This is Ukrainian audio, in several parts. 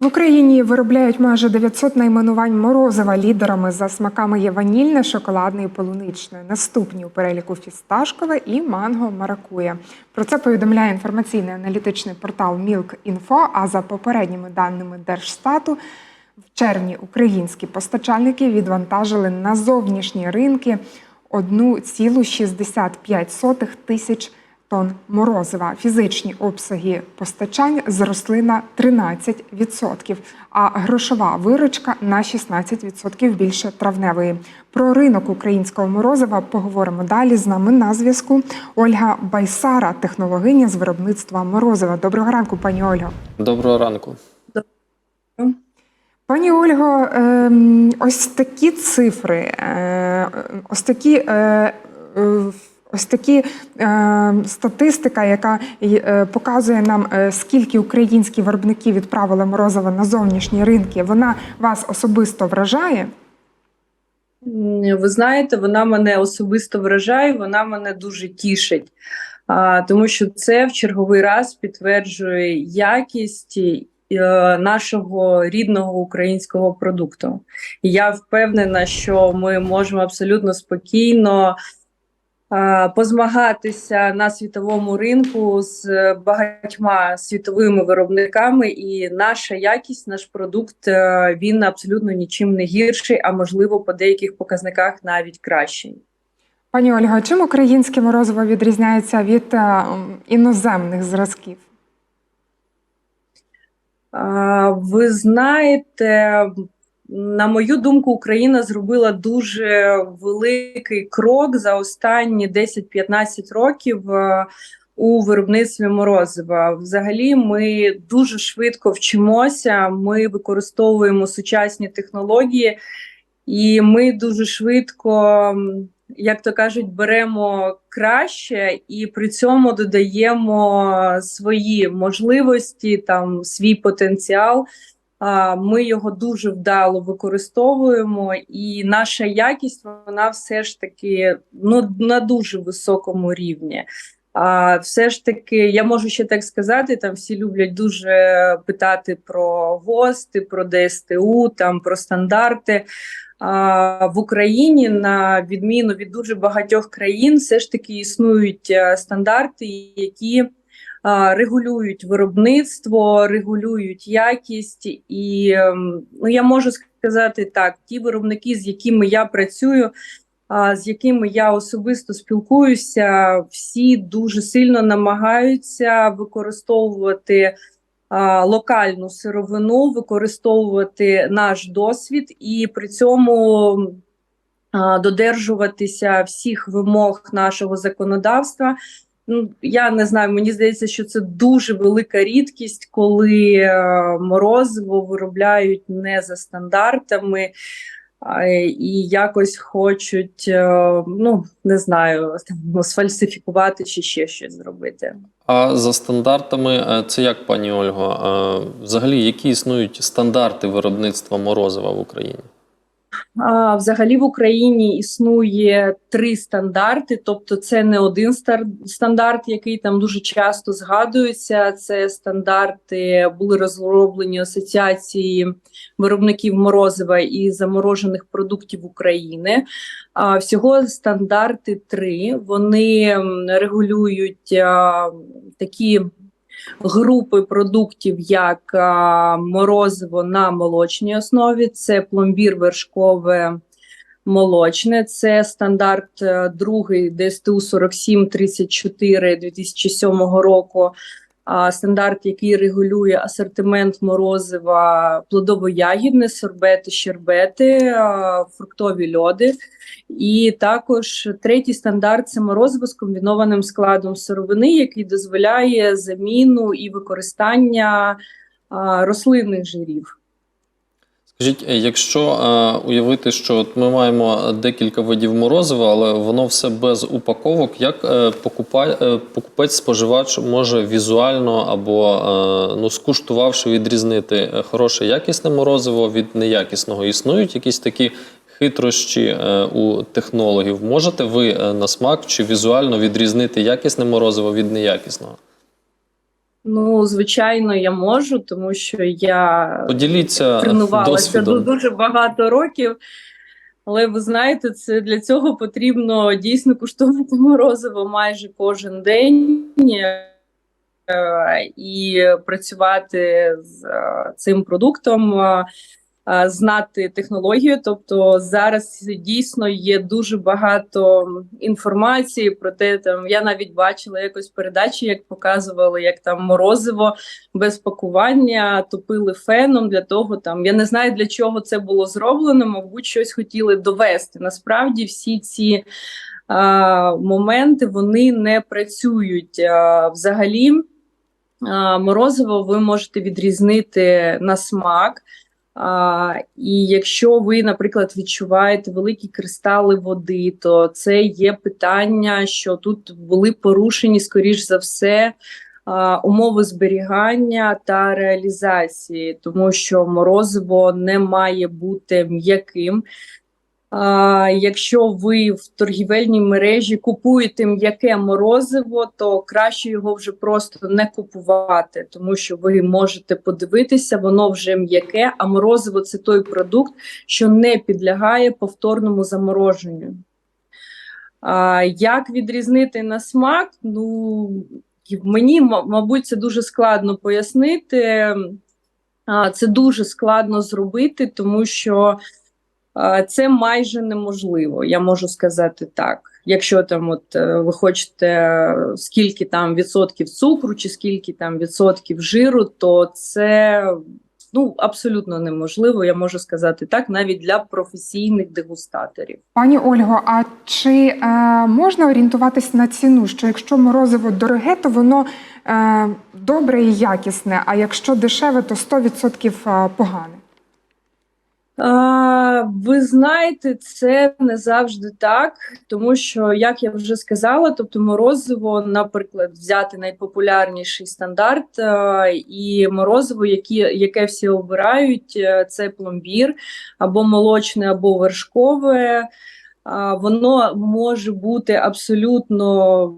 В Україні виробляють майже 900 найменувань морозива. Лідерами за смаками є ванільне, шоколадне і полуничне. Наступні у переліку фісташкове і манго маракуя. Про це повідомляє інформаційний аналітичний портал Milk.info, А за попередніми даними Держстату, в червні українські постачальники відвантажили на зовнішні ринки 1,65 тисяч тонн морозива. Фізичні обсяги постачань зросли на 13%, а грошова виручка на 16% більше травневої. Про ринок українського морозива поговоримо далі. З нами на зв'язку Ольга Байсара, технологиня з виробництва морозива. Доброго ранку, пані Ольго. Доброго ранку. Пані Ольго, ем, ось такі цифри, е, ось такі. Ось такі е, статистика, яка е, показує нам, е, скільки українські виробники відправили морозива на зовнішні ринки, вона вас особисто вражає? Ви знаєте, вона мене особисто вражає, вона мене дуже тішить, а, тому що це в черговий раз підтверджує якість е, нашого рідного українського продукту. І я впевнена, що ми можемо абсолютно спокійно позмагатися на світовому ринку з багатьма світовими виробниками, і наша якість, наш продукт е, він абсолютно нічим не гірший, а можливо по деяких показниках навіть кращий. Пані Ольга, чим українське морозиво відрізняється від е, іноземних зразків? Ви знаєте, на мою думку, Україна зробила дуже великий крок за останні 10-15 років е, у виробництві морозива. Взагалі, ми дуже швидко вчимося, ми використовуємо сучасні технології, і ми дуже швидко, як то кажуть, беремо краще і при цьому додаємо свої можливості, там свій потенціал. Ми його дуже вдало використовуємо, і наша якість вона все ж таки ну на дуже високому рівні. А все ж таки, я можу ще так сказати: там всі люблять дуже питати про ГОСТи, про ДСТУ, там про стандарти. А, В Україні, на відміну від дуже багатьох країн, все ж таки існують е, стандарти, які регулюють виробництво, регулюють якість, і ем, ну я можу сказати так: ті виробники, з якими я працюю, з якими я особисто спілкуюся, всі дуже сильно намагаються використовувати локальну сировину, використовувати наш досвід і при цьому додержуватися всіх вимог нашого законодавства. Ну, я не знаю, мені здається, що це дуже велика рідкість, коли е, морозиво виробляють не за стандартами і якось хочуть, е, ну не знаю, там, сфальсифікувати чи ще щось зробити. А за стандартами, е, це як, пані Ольго, взагалі, які існують стандарти виробництва морозива в Україні? Взагалі в Україні існує три стандарти, тобто це не один стандарт, який там дуже часто згадується. Це стандарти були розроблені асоціації виробників морозива і заморожених продуктів України. Всього стандарти три. Вони регулюють такі групи продуктів, як морозиво на молочній основі, це пломбір вершкове молочне, це стандарт е, другий ДСТУ 4734 2007 року. Стандарт, який регулює асортимент морозива, плодово-ягідне, сорбети, щербети, фруктові льоди. І також третій стандарт це морозиво з комбінованим складом сировини, який дозволяє заміну і використання рослинних жирів. Скажіть, е, якщо е, уявити, що от ми маємо декілька видів морозива, але воно все без упаковок, як е, покупа, е, покупець-споживач може візуально або е, ну, скуштувавши відрізнити е, хороше якісне морозиво від неякісного? Існують якісь такі хитрощі е, у технологів? Можете ви е, на смак чи візуально відрізнити якісне морозиво від неякісного? Ну, звичайно, я можу, тому що я Поділіться тренувалася досвідом. дуже багато років. Але ви знаєте, це для цього потрібно дійсно куштувати морозиво майже кожен день е, і працювати з е, цим продуктом, знати технологію. Тобто зараз дійсно є дуже багато інформації про те, там я навіть бачила якось передачі, як показували, як там морозиво без пакування топили феном для того. Там я не знаю для чого це було зроблено. Мабуть, щось хотіли довести. Насправді, всі ці а, моменти вони не працюють а, взагалі. Морозиво ви можете відрізнити на смак. А, і якщо ви, наприклад, відчуваєте великі кристали води, то це є питання, що тут були порушені, скоріш за все, умови зберігання та реалізації, тому що морозиво не має бути м'яким. Якщо ви в торгівельній мережі купуєте м'яке морозиво, то краще його вже просто не купувати, тому що ви можете подивитися, воно вже м'яке, а морозиво це той продукт, що не підлягає повторному замороженню. Як відрізнити на смак? Ну, мені, мабуть, це дуже складно пояснити. Це дуже складно зробити, тому що це майже неможливо, я можу сказати так. Якщо там, от е, ви хочете е, скільки там відсотків цукру чи скільки там відсотків жиру, то це ну абсолютно неможливо. Я можу сказати так, навіть для професійних дегустаторів. Пані Ольго, а чи е, можна орієнтуватись на ціну? Що якщо морозиво дороге, то воно е, добре і якісне, а якщо дешеве, то 100% е, погане? А, ви знаєте, це не завжди так, тому що, як я вже сказала, тобто морозиво, наприклад, взяти найпопулярніший стандарт, а, і морозиво, які, яке всі обирають, е, це пломбір або молочне, або вершкове. Воно може бути абсолютно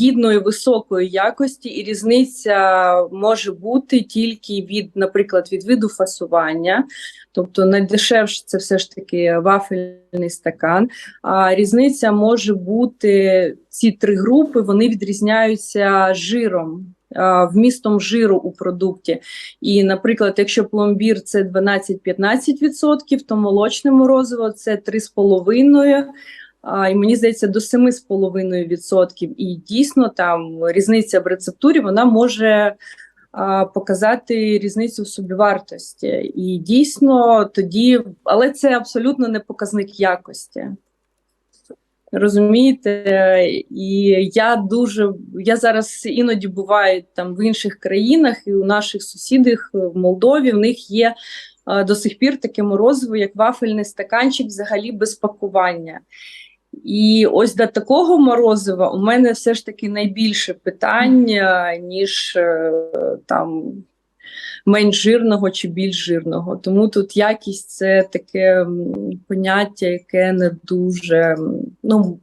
гідної високої якості, і різниця може бути тільки від, наприклад, від виду фасування. Тобто найдешевше це все ж таки вафельний стакан. А різниця може бути ці три групи, вони відрізняються жиром. Вмістом жиру у продукті. І, наприклад, якщо пломбір це 12-15%, то молочне морозиво це 3,5%. А, і мені здається, до 7,5%. І дійсно там різниця в рецептурі вона може а, показати різницю в собівартості. І дійсно тоді, але це абсолютно не показник якості. Розумієте, і я дуже я зараз іноді буваю там в інших країнах, і у наших сусідів в Молдові в них є до сих пір таке морозиво, як вафельний стаканчик, взагалі без пакування. І ось до такого морозива у мене все ж таки найбільше питання, ніж е, там менш жирного чи більш жирного. Тому тут якість це таке поняття, яке не дуже, ну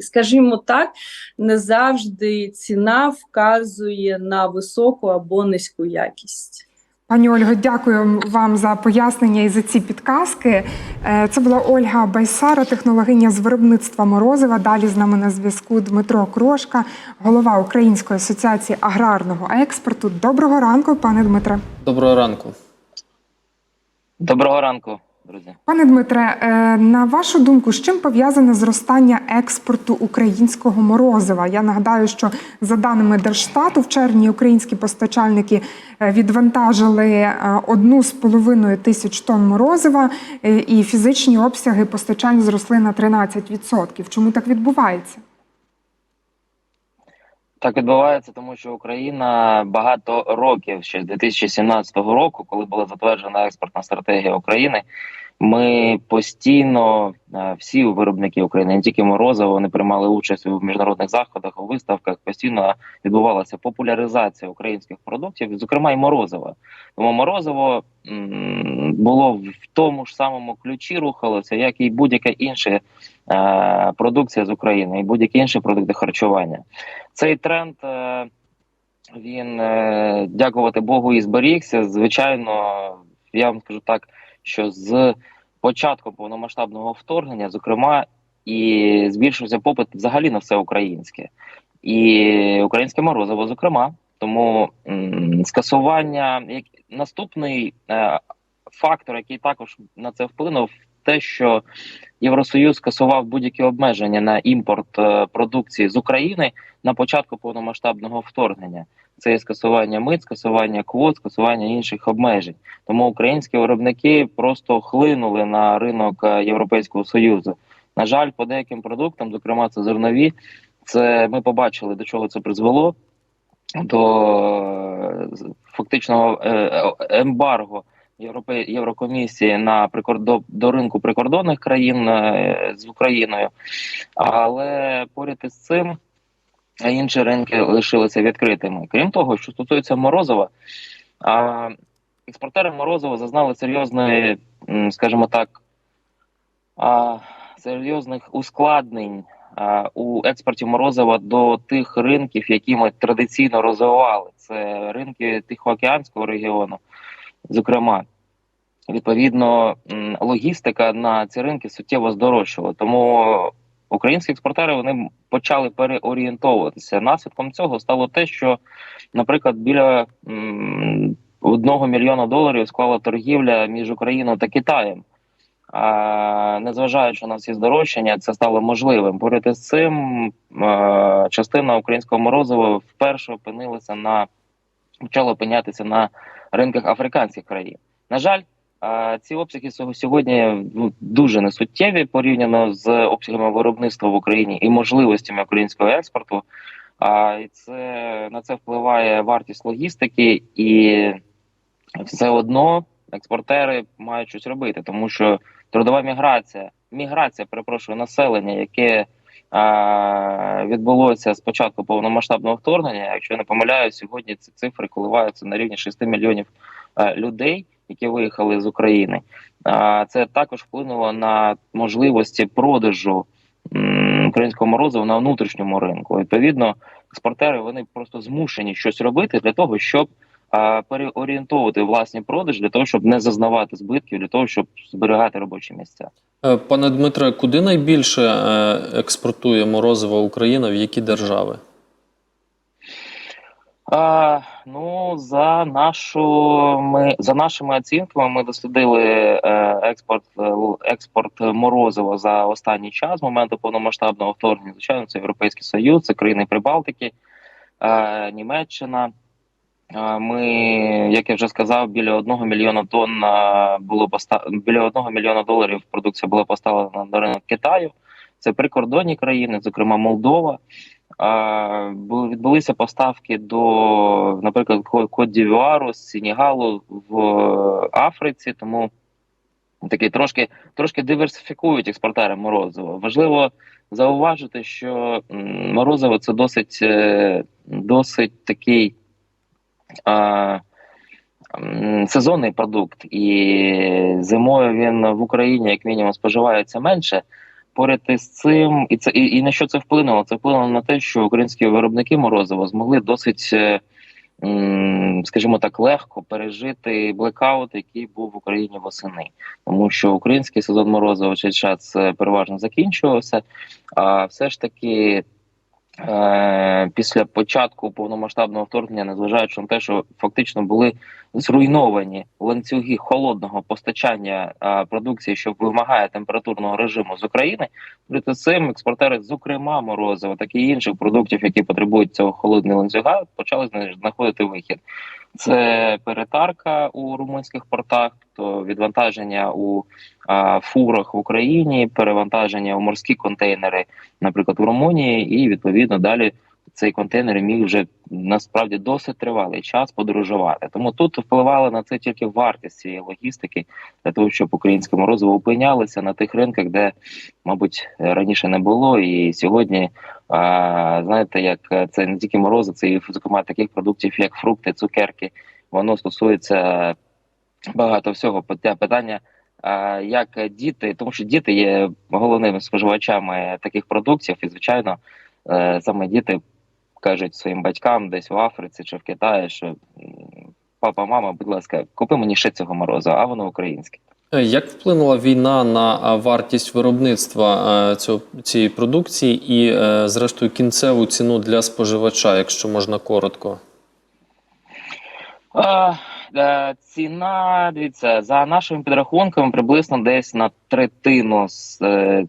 скажімо так, не завжди ціна вказує на високу або низьку якість. Пані Ольго, дякую вам за пояснення і за ці підказки. Е, Це була Ольга Байсара, технологиня з виробництва морозива. Далі з нами на зв'язку Дмитро Крошка, голова Української асоціації аграрного експорту. Доброго ранку, пане Дмитре. Доброго ранку. Доброго ранку, друзі. Пане Дмитре, е, на вашу думку, з чим пов'язане зростання експорту українського морозива? Я нагадаю, що за даними Держстату, в червні українські постачальники е, відвантажили е, одну з половиною тисяч тонн морозива, е, і фізичні обсяги постачань зросли на 13%. Чому так відбувається? Так відбувається, тому що Україна багато років, ще з 2017 року, коли була затверджена експортна стратегія України, ми постійно е, всі виробники України, не тільки морозиво, вони приймали участь у міжнародних заходах, у виставках. Постійно відбувалася популяризація українських продуктів, зокрема і морозива. Тому морозиво м, було в тому ж самому ключі рухалося, як і будь-яка інша е, продукція з України, і будь-які інші продукти харчування. Цей тренд е, він, дякувати Богу, і зберігся. Звичайно, я вам скажу так, що з початком повномасштабного вторгнення, зокрема, і збільшився попит взагалі на все українське. І українське морозиво, зокрема. Тому м, скасування як наступний е, фактор, який також на це вплинув, те, що Євросоюз скасував будь-які обмеження на імпорт е, продукції з України на початку повномасштабного вторгнення. Це і скасування мит, скасування квот, скасування інших обмежень. Тому українські виробники просто хлинули на ринок е, Європейського союзу. На жаль, по деяким продуктам, зокрема, це зернові. Це ми побачили, до чого це призвело до е, фактичного е, ембарго Європе... Єврокомісії на прикор... до, ринку прикордонних країн з Україною, але поряд із цим інші ринки лишилися відкритими. Крім того, що стосується морозива, а, експортери морозива зазнали серйозної, скажімо так, а, серйозних ускладнень а, у експорті морозива до тих ринків, які ми традиційно розвивали. Це ринки Тихоокеанського регіону, зокрема. Відповідно, логістика на ці ринки суттєво здорожчала. Тому українські експортери вони почали переорієнтовуватися. Наслідком цього стало те, що, наприклад, біля одного мільйона доларів склала торгівля між Україною та Китаєм. А, незважаючи на всі здорожчання, це стало можливим. Поряд із цим е, частина українського морозива вперше опинилася на почала опинятися на ринках африканських країн. На жаль, е, ці обсяги сього- сьогодні ну, дуже несуттєві порівняно з обсягами виробництва в Україні і можливостями українського експорту. А і це на це впливає вартість логістики, і все одно експортери мають щось робити, тому що трудова міграція, міграція, перепрошую, населення, яке а, відбулося з початку повномасштабного вторгнення. Якщо я не помиляюсь, сьогодні ці цифри коливаються на рівні 6 мільйонів а, людей, які виїхали з України. Це також вплинуло на можливості продажу українського морозива на внутрішньому ринку. Відповідно, експортери вони просто змушені щось робити для того, щоб переорієнтовувати власні продажі для того, щоб не зазнавати збитків, для того, щоб зберігати робочі місця. Е, Пане Дмитре, куди найбільше е, експортує морозиво Україна, в які держави? А, ну, за нашими за нашими оцінками, ми дослідили е, експорт е, експорт морозива за останній час з моменту повномасштабного вторгнення. Звичайно, це Європейський Союз, це країни Прибалтики, е, Німеччина. Е, Ми, як я вже сказав, біля одного мільйона тонн було поста... біля одного мільйона доларів продукція була поставлена на ринок Китаю. Це прикордонні країни, зокрема Молдова. Відбулися поставки до, наприклад, Ко- Кот-Дівуару, з Сенігалу в Африці, тому такі трошки, трошки диверсифікують експортери морозива. Важливо зауважити, що морозиво це досить, е, досить такий а, сезонний продукт, і зимою він в Україні, як мінімум, споживається менше. Поряд із цим, і це і, і на що це вплинуло? Це вплинуло на те, що українські виробники морозива змогли досить, е, скажімо так, легко пережити блекаут, який був в Україні восени, тому що український сезон морозива чи час е, переважно закінчувався. А все ж таки. Е, Після початку повномасштабного вторгнення, незважаючи на те, що фактично були зруйновані ланцюги холодного постачання продукції, що вимагає температурного режиму з України, проти цим експортери, зокрема морозива, так і інших продуктів, які потребують цього холодного ланцюга, почали знаходити вихід. Це перетарка у румунських портах, то відвантаження у а, фурах в Україні, перевантаження у морські контейнери, наприклад, в Румунії, і відповідно далі цей контейнер міг вже насправді досить тривалий час подорожувати. Тому тут впливала на це тільки вартість цієї логістики для того, щоб українське морозиво опинялося на тих ринках, де, мабуть, раніше не було. І сьогодні, а, знаєте, як це не тільки морози, це і зокрема таких продуктів, як фрукти, цукерки. Воно стосується багато всього. Питання. Як діти, тому що діти є головними споживачами таких продуктів, і звичайно, е, саме діти кажуть своїм батькам десь в Африці чи в Китаї, що папа, мама, будь ласка, купи мені ще цього морозива, а воно українське. Е, Як вплинула війна на вартість виробництва е, цього, цієї продукції і, е, зрештою, кінцеву ціну для споживача, якщо можна коротко? А, ціна, дивіться, за нашими підрахунками, приблизно десь на третину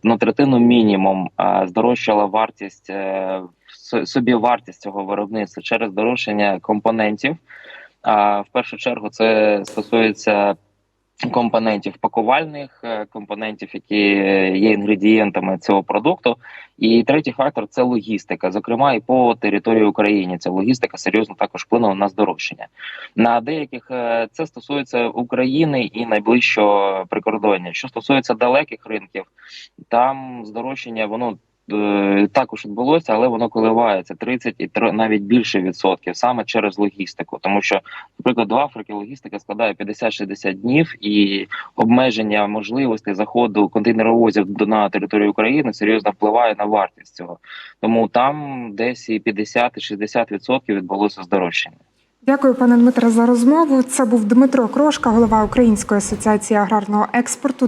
на третину мінімум здорожчала вартість собі вартість цього виробництва через дорожчання компонентів. А в першу чергу це стосується компонентів пакувальних, е, компонентів, які є інгредієнтами цього продукту. І третій фактор це логістика, зокрема і по території України. Ця логістика серйозно також вплинула на здорожчання. На деяких е, це стосується України і найближчого прикордоння. Що стосується далеких ринків, там здорожчання воно. Е, Також відбулося, але воно коливається 30 і навіть більше відсотків саме через логістику, тому що, наприклад, в Африці логістика складає 50-60 днів, і обмеження можливостей заходу контейнеровозів до- на територію України серйозно впливає на вартість цього. Тому там десь і 50-60 відсотків відбулося здорожчання. Дякую, пане Дмитре, за розмову. Це був Дмитро Крошка, голова Української асоціації аграрного експорту.